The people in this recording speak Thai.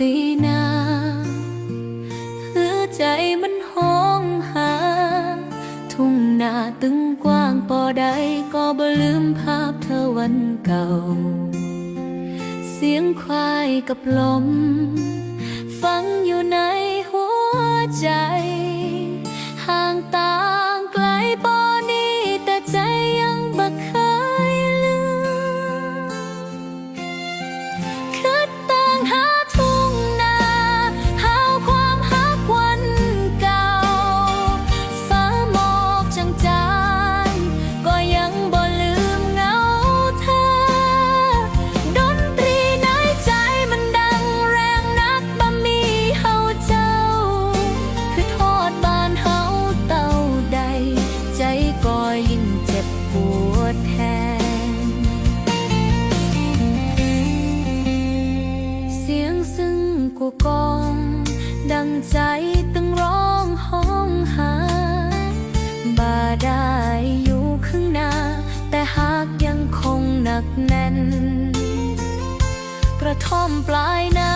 ตีนาคือใจมันห้องหา ทุ่งนาตึงกว้างปอใดก็บ่ลืมภาพเธอวันเก่า เสียงควายกับลม ฟังอยู่ใน กูกอง ดังใจตึงร้องห้องหา บาได้อยู่ข้างหน้า แต่หากยังคงหนักแน่น กระท่อมปลายนา